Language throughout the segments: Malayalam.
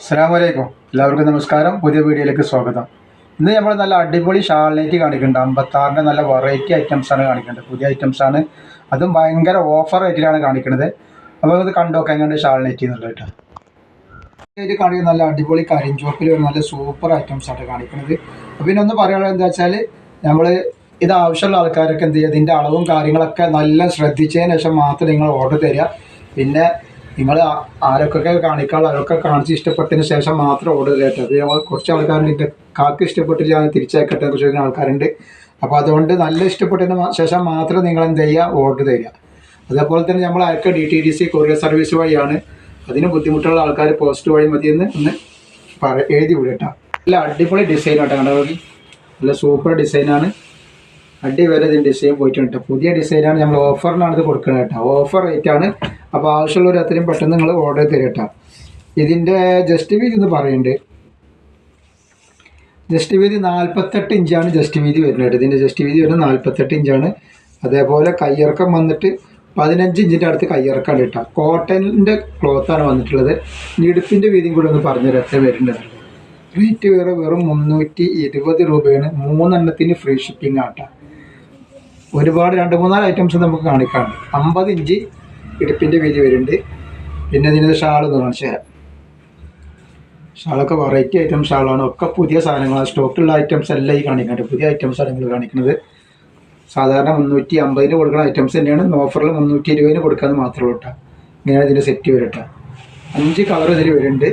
അസ്സാം വലൈക്കും എല്ലാവർക്കും നമസ്കാരം. പുതിയ വീഡിയോയിലേക്ക് സ്വാഗതം. ഇന്ന് നമ്മൾ നല്ല അടിപൊളി ഷാൾനൈറ്റ് കാണിക്കുന്നുണ്ട്. അമ്പത്താറിന്റെ നല്ല വെറൈറ്റി ഐറ്റംസാണ് കാണിക്കുന്നത് പുതിയ ഐറ്റംസാണ് അതും ഭയങ്കര ഓഫർ റേറ്റിലാണ് കാണിക്കുന്നത്. അപ്പോൾ ഇത് കണ്ടോക്കെ എങ്ങനെ ഷാൾനൈറ്റ് എന്നുള്ളത് കേട്ടോ. കാണിക്കുന്ന നല്ല അടിപൊളി കരിഞ്ചോപ്പിൽ ഒരു നല്ല സൂപ്പർ ഐറ്റംസ് ആണ് കാണിക്കുന്നത്. പിന്നെ ഒന്ന് പറയാനുള്ളത് എന്താ വെച്ചാൽ നമ്മൾ ഇത് ആവശ്യമുള്ള ആൾക്കാരൊക്കെ എന്ത് ചെയ്യുക? ഇതിന്റെ അളവും കാര്യങ്ങളൊക്കെ നല്ല ശ്രദ്ധിച്ചതിന് ശേഷം മാത്രം നിങ്ങൾ ഓർഡർ തരിക. പിന്നെ നിങ്ങൾ ആരൊക്കെ കാണിക്കാനുള്ള അവരൊക്കെ കാണിച്ച് ഇഷ്ടപ്പെട്ടതിന് ശേഷം മാത്രം ഓർഡർ കയറ്റത് കുറച്ച് ആൾക്കാരുണ്ട്. എന്റെ കാക്ക് ഇഷ്ടപ്പെട്ടിട്ട് ഞാൻ തിരിച്ചയക്കട്ടെ എന്ന് ചോദിക്കുന്ന ആൾക്കാരുണ്ട്. അപ്പോൾ അതുകൊണ്ട് നല്ല ഇഷ്ടപ്പെട്ടതിന് ശേഷം മാത്രം നിങ്ങൾ എന്ത് ചെയ്യുക ഓർഡർ തരിക. അതേപോലെ തന്നെ നമ്മൾ അയക്ക D T D C courier service വഴിയാണ്. അതിന് ബുദ്ധിമുട്ടുള്ള ആൾക്കാർ പോസ്റ്റ് വഴി മതിയെന്ന് ഒന്ന് പറ എഴുതി വിടട്ടോ. നല്ല അടിപൊളി ഡിസൈൻ ആട്ടോ കണ്ടോ? നല്ല സൂപ്പർ ഡിസൈനാണ് അടിവരെ ഇതിന് ഡിസൈൻ പോയിട്ടുണ്ട്. പുതിയ ഡിസൈനാണ് നമ്മൾ ഓഫറിനാണ് ഇത് കൊടുക്കുന്നത് കേട്ടോ. ഓഫർ റേറ്റ് ആണ്. അപ്പോൾ ആവശ്യമുള്ളവർ അത്രയും പെട്ടെന്ന് നിങ്ങൾ ഓർഡർ തരും കേട്ടോ. ഇതിന്റെ ജസ്റ്റ് വീതി എന്ന് പറയുന്നുണ്ട് ജസ്റ്റ് വീതി നാൽപ്പത്തെട്ട് ഇഞ്ചാണ് ജസ്റ്റ് വീതി വരുന്നത് ഇതിന്റെ ജസ്റ്റ് വീതി വരുന്നത് നാൽപ്പത്തെട്ട് ഇഞ്ചാണ് അതേപോലെ കയ്യിറക്കം വന്നിട്ട് പതിനഞ്ച് ഇഞ്ചിന്റെ അടുത്ത് കയ്യിറക്കാണ് കേട്ടോ. കോട്ടണിന്റെ ക്ലോത്താണ് വന്നിട്ടുള്ളത്. ഇടുപ്പിന്റെ വീതിയും കൂടെ ഒന്ന് പറഞ്ഞു തരാം എത്ര വരുന്നത്. റേറ്റ് വേറെ വെറും മുന്നൂറ്റി ഇരുപത് രൂപയാണ്. മൂന്നെണ്ണത്തിന് ഫ്രീ ഷിപ്പിംഗ് ആട്ടോ ഒരുപാട് രണ്ട് മൂന്നാൽ ഐറ്റംസ് നമുക്ക് കാണിക്കാണ്ട് അമ്പത് ഇഞ്ച് ഇടുപ്പിന്റെ വീതി വരുന്നുണ്ട്. പിന്നെ ഇതിന്റെ ഷാൾ ഒന്ന് കാണിച്ചു തരാം ഷാളൊക്കെ വെറൈറ്റി ഐറ്റം ഷാളാണ്. ഒക്കെ പുതിയ സാധനങ്ങളാണ്. സ്റ്റോക്കുള്ള ഐറ്റംസ് എല്ലാം ഈ കാണിക്കുന്നുണ്ട്. പുതിയ ഐറ്റംസാണ് നിങ്ങൾ കാണിക്കുന്നത്. സാധാരണ മുന്നൂറ്റി അമ്പതിന് കൊടുക്കുന്ന ഐറ്റംസ് തന്നെയാണ്. ഓഫറിൽ മുന്നൂറ്റി ഇരുപതിന് കൊടുക്കാമെന്ന് മാത്രമേ കേട്ടോ ഇങ്ങനെ ഇതിന്റെ സെറ്റ് വരട്ടെ അഞ്ച് കളർ ഇതിൽ വരുന്നുണ്ട്.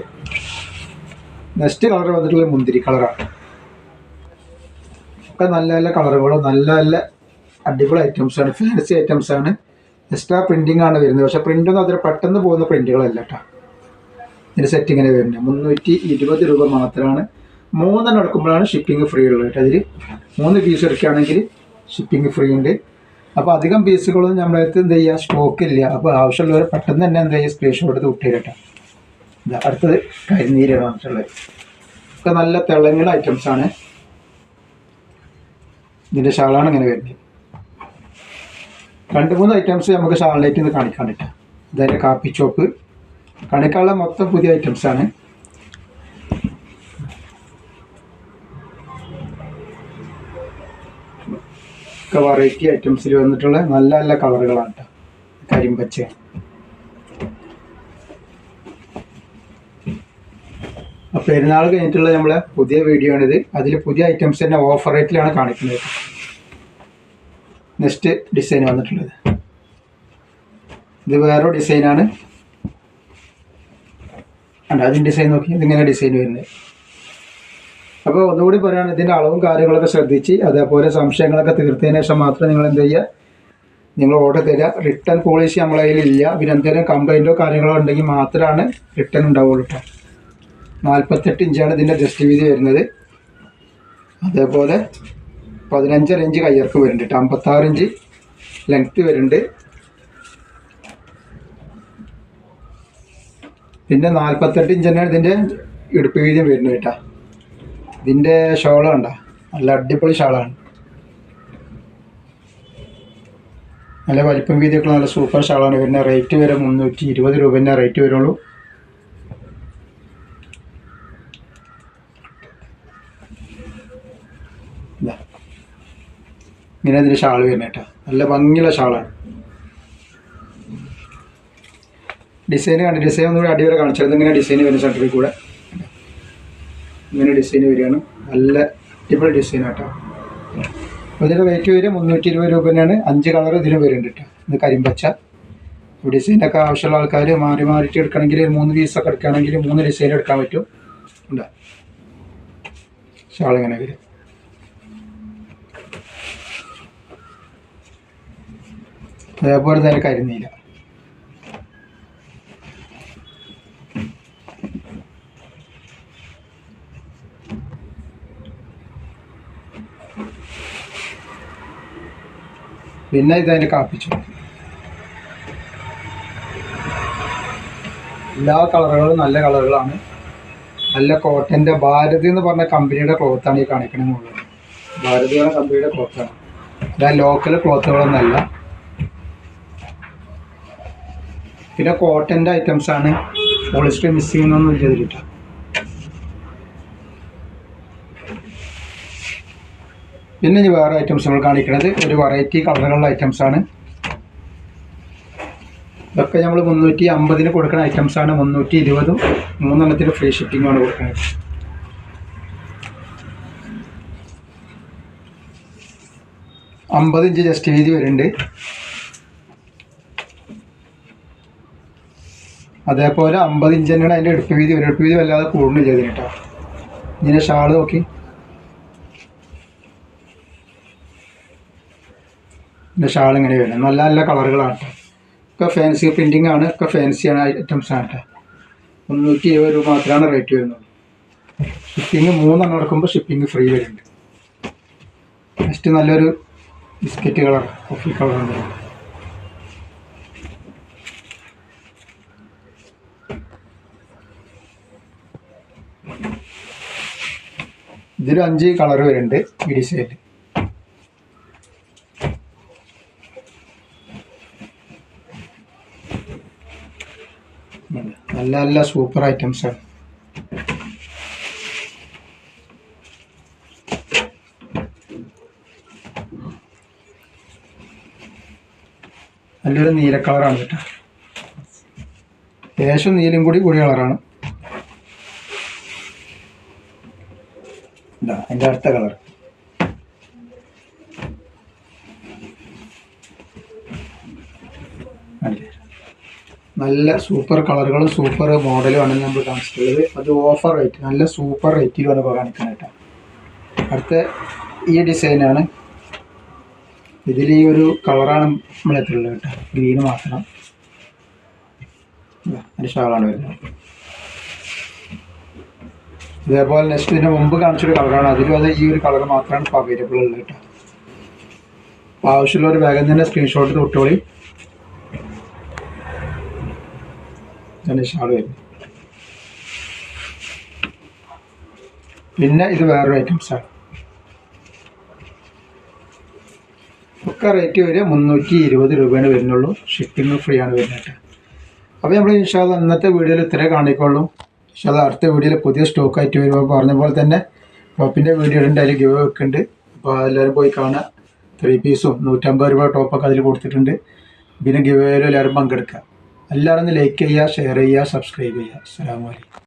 നെക്സ്റ്റ് കളർ വന്നിട്ടുള്ള മുന്തിരി കളറാണ് ഒക്കെ നല്ല നല്ല കളറുകളും നല്ല നല്ല അടിപൊളി ഐറ്റംസ് ആണ്. ഫാൻസി ഐറ്റംസ് ആണ്. എക്സ്ട്രാ പ്രിന്റിംഗ് ആണ് വരുന്നത്. പക്ഷേ പ്രിന്റ് ഒന്നും അത്ര പെട്ടെന്ന് പോകുന്ന പ്രിന്റുകളല്ല കേട്ടോ ഇതിന്റെ സെറ്റ് ഇങ്ങനെ വരുന്നത്. മുന്നൂറ്റി ഇരുപത് രൂപ മാത്രമാണ്. മൂന്നെണ്ണം എടുക്കുമ്പോഴാണ് ഷിപ്പിംഗ് ഫ്രീ ഉള്ളത് കേട്ടോ അതിൽ മൂന്ന് പീസ് എടുക്കുകയാണെങ്കിൽ ഷിപ്പിംഗ് ഫ്രീ ഉണ്ട്. അപ്പോൾ അധികം പീസുകളൊന്നും നമ്മുടെ അടുത്ത് എന്ത് ചെയ്യുക സ്റ്റോക്ക് ഇല്ല. അപ്പോൾ ആവശ്യമുള്ളവർ പെട്ടെന്ന് തന്നെ എന്താ ചെയ്യുക സ്ക്രീൻഷോട്ട് എടുത്ത് വിട്ടുതരും കേട്ടോ ഇതാ അടുത്തത് കരിനീരാണ് വന്നിട്ടുള്ളത് ഒക്കെ നല്ല തിളങ്ങുന്ന ഐറ്റംസ് ആണ്. ഇതിന്റെ ഷാളാണ് ഇങ്ങനെ വരുന്നത്. രണ്ട് മൂന്ന് ഐറ്റംസ് നമുക്ക് ഷാളിലേക്ക് ഇന്ന് കാണിക്കാൻ പറ്റും. ഇതതിന്റെ കാപ്പി ചോപ്പ്. കാണിക്കാനുള്ള മൊത്തം പുതിയ ഐറ്റംസ് ആണ്. ഒക്കെ വെറൈറ്റി ഐറ്റംസിൽ വന്നിട്ടുള്ള നല്ല നല്ല കളറുകളാണ് കേട്ടോ കരിമ്പച്ച. പെരുന്നാൾ കഴിഞ്ഞിട്ടുള്ള നമ്മളെ പുതിയ വീഡിയോ ആണിത്. അതിൽ പുതിയ ഐറ്റംസ് തന്നെ ഓഫർ റേറ്റിലാണ് കാണിക്കുന്നത്. നെക്സ്റ്റ് ഡിസൈൻ വന്നിട്ടുള്ളത്. ഇത് വേറൊരു ഡിസൈനാണ്. അല്ല അതിന്റെ ഡിസൈൻ നോക്കി ഇതിങ്ങനെ ഡിസൈൻ വരുന്നത്. അപ്പോൾ ഒന്നുകൂടി പറയുകയാണ് ഇതിന്റെ അളവും കാര്യങ്ങളൊക്കെ ശ്രദ്ധിച്ച് അതേപോലെ സംശയങ്ങളൊക്കെ തീർത്തതിന് ശേഷം മാത്രം നിങ്ങൾ എന്ത് ചെയ്യുക നിങ്ങൾ ഓർഡർ തരിക. റിട്ടേൺ പോളിസി നമ്മളെ കയ്യിലില്ല പിന്നെ എന്തെങ്കിലും കംപ്ലൈന്റോ കാര്യങ്ങളോ ഉണ്ടെങ്കിൽ മാത്രമാണ് റിട്ടേൺ ഉണ്ടാവുള്ളൂ കേട്ടോ നാൽപ്പത്തെട്ട് ഇഞ്ചാണ് ഇതിന്റെ ജസ്റ്റ് വീതി വരുന്നത്. അതേപോലെ പതിനഞ്ചര ഇഞ്ച് കയ്യർക്ക് വരുന്നുണ്ട് അമ്പത്താറ് ഇഞ്ച് ലെങ്ത് വരുന്നുണ്ട്. പിന്നെ നാൽപ്പത്തെട്ട് ഇഞ്ച് തന്നെയാണ് ഇതിന്റെ ഇടുപ്പ് വീതിയും വരുന്നത് കേട്ടാ ഇതിന്റെ ഷോൾ കണ്ട? നല്ല അടിപൊളി ഷാളാണ്. നല്ല വലിപ്പം വീതിയൊക്കെ നല്ല സൂപ്പർ ഷാളാണ്. വരുന്നത് റേറ്റ് വരെ മുന്നൂറ്റി ഇരുപത് രൂപേന്റെ റേറ്റ് വരുള്ളൂ. ഇങ്ങനെ ഇതിന്റെ ഷാൾ വരുന്നത് കേട്ടോ നല്ല ഭംഗിയുള്ള ഷാളാണ്. ഡിസൈൻ കണ്ട് ഡിസൈൻ ഒന്നുകൂടി അടിവരെ കാണിച്ചത് ഇങ്ങനെ ഡിസൈൻ വരുന്ന ഷർട്ടിൽ കൂടെ. ഇങ്ങനെ ഡിസൈൻ വരികയാണ്. നല്ല അടിപൊളി ഡിസൈൻ കേട്ടോ ഇതിന്റെ റേറ്റ് വരും മുന്നൂറ്റി ഇരുപത് രൂപ തന്നെയാണ്. അഞ്ച് കളർ ഇതിന് വരുന്നുണ്ട് കേട്ടോ ഇത് കരിമ്പച്ച. ഡിസൈനൊക്കെ ആവശ്യമുള്ള ആൾക്കാർ മാറി മാറിയിട്ട് എടുക്കണമെങ്കിൽ മൂന്ന് പീസൊക്കെ എടുക്കുകയാണെങ്കിൽ മൂന്ന് ഡിസൈൻ എടുക്കാൻ പറ്റും. ഉണ്ടോ? ഷാൾ ഇങ്ങനെ വരും. അതേപോലെ തന്നെ കരിനീല. പിന്നെ ഇതതിന്റെ കാപ്പിച്ചു. എല്ലാ കളറുകളും നല്ല കളറുകളാണ്. നല്ല കോട്ടന്റെ ഭാരതി എന്ന് പറഞ്ഞ കമ്പനിയുടെ ക്ലോത്താണ് ഈ കാണിക്കണേ ഭാരതി എന്ന കമ്പനിയുടെ ക്ലോത്താണ് അതായത് ലോക്കൽ ക്ലോത്തുകളൊന്നല്ല പിന്നെ കോട്ടന്റെ ഐറ്റംസ് ആണ്. പോളിസ്റ്റർ മിസ് ചെയ്യുന്നൊന്നും ഇല്ല ഇതിലിട്ട് പിന്നെ ഇനി വേറെ ഐറ്റംസ് നമ്മൾ കാണിക്കുന്നത് ഒരു വെറൈറ്റി കളറുകളുടെ ഐറ്റംസ് ആണ്. ഇതൊക്കെ നമ്മൾ മുന്നൂറ്റി അമ്പതിന് കൊടുക്കുന്ന ഐറ്റംസ് ആണ്. മുന്നൂറ്റി ഇരുപതും മൂന്നെണ്ണത്തിന് ഫ്രീ ഷിപ്പിങ്ങുമാണ് കൊടുക്കുന്നത് അമ്പത് ഇഞ്ച് ജസ്റ്റ് വീതി വരുന്നുണ്ട്. അതേപോലെ അമ്പത് ഇഞ്ച് തന്നെയാണ് അതിന്റെ എടുപ്പ് വീതി. ഒരു എടുപ്പ് വീതി വല്ലാതെ കൂടുന്നില്ല ഇതിന് കേട്ടോ ഇങ്ങനെ ഷാൾ നോക്കി. ഇതിന്റെ ഷാൾ ഇങ്ങനെ വരുന്നത് നല്ല നല്ല കളറുകളാണ് കേട്ടോ ഒക്കെ ഫാൻസി പ്രിന്റിംഗ് ആണ്. ഒക്കെ ഫാൻസിയാണ് ഐറ്റംസ് ആണ് കേട്ടോ മുന്നൂറ്റി ഇരുപത് രൂപ മാത്രമാണ് റേറ്റ് വരുന്നത്. ഷിപ്പിംഗ് മൂന്നെണ്ണം എടുക്കുമ്പോൾ ഷിപ്പിംഗ് ഫ്രീ വരുന്നുണ്ട്. നെക്സ്റ്റ് നല്ലൊരു ബിസ്ക്കറ്റ് കളർ കോഫി കളർ ഉണ്ട് ഇതിൽ അഞ്ച് കളർ വരുന്നുണ്ട്. ഈ ഡിസൈനിൽ നല്ല നല്ല സൂപ്പർ ഐറ്റംസ് ആണ്. നല്ലൊരു നീല കളറാണ് കേട്ടോ. ലേശം നീലും കൂടി കൂടിയ കളറാണ് ഇതാ അതിന്റെ അടുത്ത കളർ. നല്ല സൂപ്പർ കളറുകളും സൂപ്പർ മോഡലുമാണ് നമ്മൾ കാണിച്ചിട്ടുള്ളത്. അത് ഓഫർ റേറ്റ് നല്ല സൂപ്പർ റേറ്റിലുമാണ് ഇപ്പോൾ കാണിക്കുന്നത് അടുത്ത ഈ ഡിസൈനാണ് ഇതിൽ ഈ ഒരു കളറാണ് നമ്മളെത്തുള്ളത് കേട്ടോ. ഗ്രീന് മാത്രം. അതിന്റെ ഷാളാണ് വരുന്നത്. ഇതേപോലെ നെക്സ്റ്റ് ഇതിന് മുമ്പ് കാണിച്ചൊരു കളറാണ് അതിലും അത് ഈ ഒരു കളർ മാത്രമാണ് ഇപ്പോൾ അവൈലബിൾ ഉള്ളത് കേട്ടോ. അപ്പോൾ ആവശ്യമുള്ളവർ വേഗം തന്നെ സ്ക്രീൻഷോട്ട് വരുന്നത്. പിന്നെ ഇത് വേറൊരു ഐറ്റംസ് ആണ്. ഒക്കെ റേറ്റ് വരെ മുന്നൂറ്റി ഇരുപത് രൂപയാണ് വരുന്നുള്ളൂ. ഷിപ്പിംഗ് ഫ്രീ ആണ് വരുന്നത് അപ്പോൾ നമ്മൾ ഇൻഷാല്ല ഇന്നത്തെ വീഡിയോയിൽ ഇത്രേ കാണിക്കുള്ളൂ. ഇൻഷാല്ല അടുത്ത വീഡിയോയിൽ പുതിയ സ്റ്റോക്ക് ആയിട്ട് വരുമ്പോൾ പറഞ്ഞ പോലെ തന്നെ ടോപ്പിന്റെ വീഡിയോ ഉണ്ട് അതിൽ ഗിവ് വെക്കുന്നുണ്ട്. അപ്പോൾ എല്ലാവരും പോയി കാണുക. ത്രീ പീസും നൂറ്റമ്പത് രൂപ ടോപ്പൊക്കെ അതിൽ കൊടുത്തിട്ടുണ്ട്. പിന്നെ ഗിവ് എല്ലാവരും പങ്കെടുക്കുക. എല്ലാവരും ഒന്ന് ലൈക്ക് ചെയ്യുക ഷെയർ ചെയ്യുക സബ്സ്ക്രൈബ് ചെയ്യുക. അസ്സാം വലൈക്കും